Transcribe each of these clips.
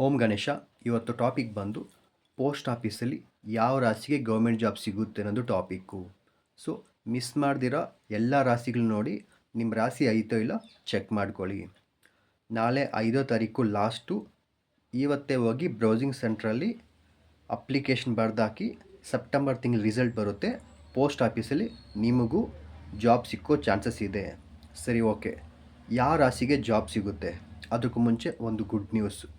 ಓಂ ಗಣೇಶ, ಇವತ್ತು ಟಾಪಿಕ್ ಬಂದು ಪೋಸ್ಟ್ ಆಫೀಸಲ್ಲಿ ಯಾವ ರಾಶಿಗೆ ಗೌರ್ಮೆಂಟ್ ಜಾಬ್ ಸಿಗುತ್ತೆ ಅನ್ನೋದು ಟಾಪಿಕ್ಕು. ಸೊ, ಮಿಸ್ ಮಾಡ್ದಿರೋ ಎಲ್ಲ ರಾಶಿಗಳು ನೋಡಿ ನಿಮ್ಮ ರಾಶಿ ಐತೋ ಇಲ್ಲ ಚೆಕ್ ಮಾಡ್ಕೊಳ್ಳಿ. ನಾಳೆ ಐದೋ ತಾರೀಕು ಲಾಸ್ಟು ಇವತ್ತೇ ಹೋಗಿ ಬ್ರೌಸಿಂಗ್ ಸೆಂಟ್ರಲ್ಲಿ ಅಪ್ಲಿಕೇಶನ್ ಬರೆದಾಕಿ ಸೆಪ್ಟೆಂಬರ್ ತಿಂಗಳ ರಿಸಲ್ಟ್ ಬರುತ್ತೆ. ಪೋಸ್ಟ್ ಆಫೀಸಲ್ಲಿ ನಿಮಗೂ ಜಾಬ್ ಸಿಕ್ಕೋ ಚಾನ್ಸಸ್ ಇದೆ. ಸರಿ, ಓಕೆ. ಯಾವ ರಾಶಿಗೆ ಜಾಬ್ ಸಿಗುತ್ತೆ? ಅದಕ್ಕೂ ಮುಂಚೆ ಒಂದು ಗುಡ್ ನ್ಯೂಸ್.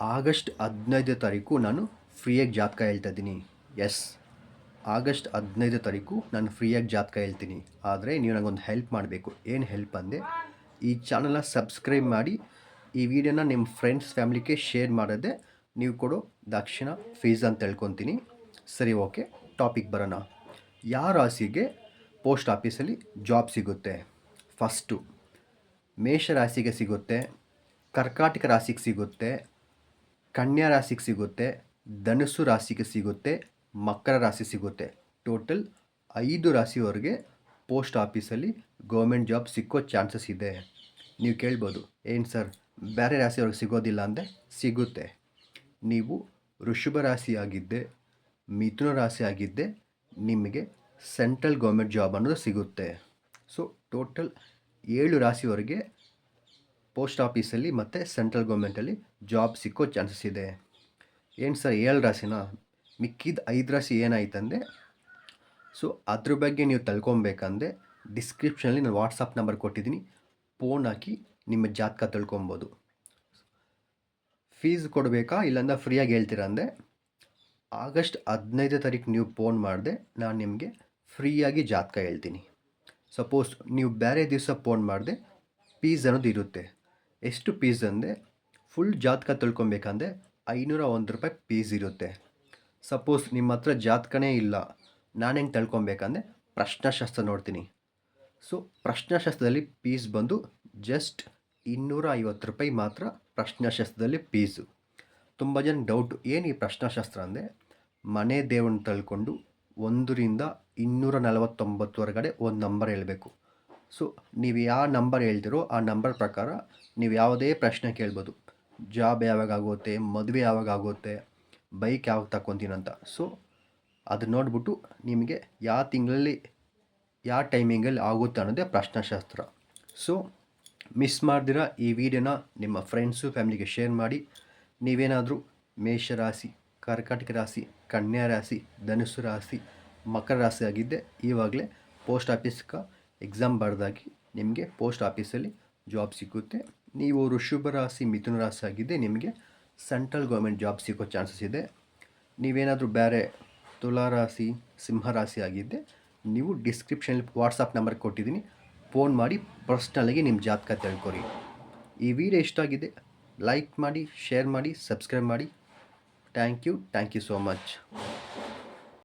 ಆಗಸ್ಟ್ ಹದಿನೈದು ತಾರೀಕು ನಾನು ಫ್ರೀಯಾಗಿ ಜಾತಕ ಹೇಳ್ತಾ ಇದ್ದೀನಿ. ಎಸ್ ಆಗಸ್ಟ್ ಹದಿನೈದು ತಾರೀಕು ನಾನು ಫ್ರೀಯಾಗಿ ಜಾತಕ ಹೇಳ್ತೀನಿ. ಆದರೆ ನೀವು ನನಗೊಂದು ಹೆಲ್ಪ್ ಮಾಡಬೇಕು. ಏನು ಹೆಲ್ಪ್ ಅಂದೆ ಈ ಚಾನಲ್ನ ಸಬ್ಸ್ಕ್ರೈಬ್ ಮಾಡಿ, ಈ ವಿಡಿಯೋನ ನಿಮ್ಮ ಫ್ರೆಂಡ್ಸ್ ಫ್ಯಾಮ್ಲಿಗೆ ಶೇರ್ ಮಾಡೋದೇ ನೀವು ಕೊಡೋ ದಕ್ಷಿಣ ಫೀಸ್ ಅಂತ ಹೇಳ್ಕೊತೀನಿ ಸರಿ ಓಕೆ ಟಾಪಿಕ್ ಬರೋಣ. ಯಾವ ರಾಶಿಗೆ ಪೋಸ್ಟ್ ಆಫೀಸಲ್ಲಿ ಜಾಬ್ ಸಿಗುತ್ತೆ? ಫಸ್ಟು ಮೇಷ ರಾಶಿಗೆ ಸಿಗುತ್ತೆ, ಕರ್ಕಾಟಕ ರಾಶಿಗೆ ಸಿಗುತ್ತೆ ಕನ್ಯಾ ರಾಶಿಗೆ ಸಿಗುತ್ತೆ, ಧನುಸ್ಸು ರಾಶಿಗೆ ಸಿಗುತ್ತೆ, ಮಕರ ರಾಶಿ ಸಿಗುತ್ತೆ. ಟೋಟಲ್ ಐದು ರಾಶಿಯವರೆಗೆ ಪೋಸ್ಟ್ ಆಫೀಸಲ್ಲಿ ಗೌರ್ಮೆಂಟ್ ಜಾಬ್ ಸಿಕ್ಕೋ ಚಾನ್ಸಸ್ ಇದೆ. ನೀವು ಕೇಳ್ಬೋದು, ಏನು ಸರ್ ಬೇರೆ ರಾಶಿಯವ್ರಿಗೆ ಸಿಗೋದಿಲ್ಲ ಅಂದರೆ ಸಿಗುತ್ತೆ. ನೀವು ವೃಷಭ ರಾಶಿ ಆಗಿದ್ದೆ ಮಿಥುನ ರಾಶಿ ಆಗಿದ್ದೆ ನಿಮಗೆ ಸೆಂಟ್ರಲ್ ಗೌರ್ಮೆಂಟ್ ಜಾಬ್ ಅನ್ನೋದು ಸಿಗುತ್ತೆ. ಸೊ ಟೋಟಲ್ ಏಳು ರಾಶಿಯವರೆಗೆ ಪೋಸ್ಟ್ ಆಫೀಸಲ್ಲಿ ಮತ್ತು ಸೆಂಟ್ರಲ್ ಗೌರ್ಮೆಂಟಲ್ಲಿ ಜಾಬ್ ಸಿಕ್ಕೋ ಚಾನ್ಸಸ್ ಇದೆ. ಏನು ಸರ್ ಏಳು ರಾಶಿನಾ? ಮಿಕ್ಕಿದ ಐದು ರಾಶಿ ಏನಾಯ್ತಂದೆ ಸೊ ಅದ್ರ ಬಗ್ಗೆ ನೀವು ತಿಳ್ಕೊಬೇಕಂದ್ರೆ ಡಿಸ್ಕ್ರಿಪ್ಷನಲ್ಲಿ ನಾನು ವಾಟ್ಸಪ್ ನಂಬರ್ ಕೊಟ್ಟಿದ್ದೀನಿ. ಫೋನ್ ಹಾಕಿ ನಿಮ್ಮ ಜಾತಕ ತಿಳ್ಕೊಬೋದು. ಫೀಸ್ ಕೊಡಬೇಕಾ? ಇಲ್ಲಾಂದ್ರೆ ಫ್ರೀಯಾಗಿ ಹೇಳ್ತೀರಾ ಅಂದರೆ ಆಗಸ್ಟ್ ಹದಿನೈದು ತಾರೀಕು ನೀವು ಫೋನ್ ಮಾಡಿದೆ, ನಾನು ನಿಮಗೆ ಫ್ರೀಯಾಗಿ ಜಾತಕ ಹೇಳ್ತೀನಿ. ಸಪೋಸ್ ನೀವು ಬೇರೆ ದಿವಸ ಫೋನ್ ಮಾಡಿದೆ, ಫೀಸ್ ಅನ್ನೋದು ಇರುತ್ತೆ. ಎಷ್ಟು ಪೀಸ್ ಅಂದರೆ ಫುಲ್ ಜಾತಕ ತೊಳ್ಕೊಬೇಕಂದ್ರೆ ಐನೂರ ಒಂದು ರೂಪಾಯಿ ಪೀಸ್ ಇರುತ್ತೆ. ಸಪೋಸ್ ನಿಮ್ಮ ಹತ್ರ ಜಾತಕನೇ ಇಲ್ಲ ನಾನು ಹೆಂಗೆ ತಳ್ಕೊಬೇಕಂದ್ರೆ ಪ್ರಶ್ನಾಶಾಸ್ತ್ರ ನೋಡ್ತೀನಿ. ಸೊ, ಪ್ರಶ್ನಾಶಾಸ್ತ್ರದಲ್ಲಿ ಪೀಸ್ ಬಂದು ಜಸ್ಟ್ ಇನ್ನೂರ ಐವತ್ತು ರೂಪಾಯಿ ಮಾತ್ರ ಪ್ರಶ್ನಾಶಾಸ್ತ್ರದಲ್ಲಿ ಪೀಸು. ತುಂಬ ಜನ ಡೌಟ್, ಏನು ಈ ಪ್ರಶ್ನಾಶಾಸ್ತ್ರ ಅಂದರೆ? ಮನೆ ದೇವರನ್ನ ತಳ್ಕೊಂಡು ಒಂದರಿಂದ ಇನ್ನೂರ ನಲವತ್ತೊಂಬತ್ತು ಹೊರಗಡೆ ಒಂದು ನಂಬರ್ ಹೇಳಬೇಕು. ಸೊ ನೀವು ಯಾವ ನಂಬರ್ ಹೇಳ್ತಿರೋ ಆ ನಂಬರ್ ಪ್ರಕಾರ ನೀವು ಯಾವುದೇ ಪ್ರಶ್ನೆ ಕೇಳ್ಬೋದು. ಜಾಬ್ ಯಾವಾಗ ಆಗುತ್ತೆ ಮದುವೆ ಯಾವಾಗ ಆಗುತ್ತೆ ಬೈಕ್ ಯಾವಾಗ ತಗೊತೀನಂತ ಸೊ ಅದು ನೋಡಿಬಿಟ್ಟು ನಿಮಗೆ ಯಾವ ತಿಂಗಳಲ್ಲಿ, ಯಾವ ಟೈಮಿಂಗಲ್ಲಿ ಆಗುತ್ತೆ ಅನ್ನೋದೇ ಪ್ರಶ್ನಾಶಾಸ್ತ್ರ. ಸೊ ಮಿಸ್ ಮಾಡ್ದಿರ ಈ ವಿಡಿಯೋನ ನಿಮ್ಮ ಫ್ರೆಂಡ್ಸು ಫ್ಯಾಮಿಲಿಗೆ ಶೇರ್ ಮಾಡಿ. ನೀವೇನಾದರೂ ಮೇಷರಾಶಿ ಕರ್ಕಾಟಕ ರಾಶಿ, ಕನ್ಯಾ ರಾಶಿ ಧನುಸು ರಾಶಿ, ಮಕರ ರಾಶಿ ಆಗಿದ್ದೆ ಈವಾಗಲೇ ಪೋಸ್ಟ್ ಆಫೀಸ್ಗೆ ಎಕ್ಸಾಮ್ ಬರೆದಾಗಿ ನಿಮಗೆ ಪೋಸ್ಟ್ ಆಫೀಸಲ್ಲಿ ಜಾಬ್ ಸಿಗುತ್ತೆ ನೀವು ಋಷಭ ರಾಶಿ, ಮಿಥುನ ರಾಶಿ ಆಗಿದ್ದೆ ನಿಮಗೆ ಸೆಂಟ್ರಲ್ ಗೌರ್ಮೆಂಟ್ ಜಾಬ್ ಸಿಗೋ ಚಾನ್ಸಸ್ ಇದೆ. ನೀವೇನಾದರೂ ಬೇರೆ ತುಲಾ ರಾಶಿ, ಸಿಂಹ ರಾಶಿ ಆಗಿದ್ದೆ, ನೀವು ಡಿಸ್ಕ್ರಿಪ್ಷನಲ್ಲಿ ವಾಟ್ಸಪ್ ನಂಬರ್ ಕೊಟ್ಟಿದ್ದೀನಿ. ಫೋನ್ ಮಾಡಿ ಪರ್ಸ್ನಲಾಗಿ ನಿಮ್ಮ ಜಾತಕ ತಿಳ್ಕೊರಿ. ಈ ವಿಡಿಯೋ ಇಷ್ಟ ಆಗಿದೆ ಲೈಕ್ ಮಾಡಿ ಶೇರ್ ಮಾಡಿ ಸಬ್ಸ್ಕ್ರೈಬ್ ಮಾಡಿ. Thank you thank you so much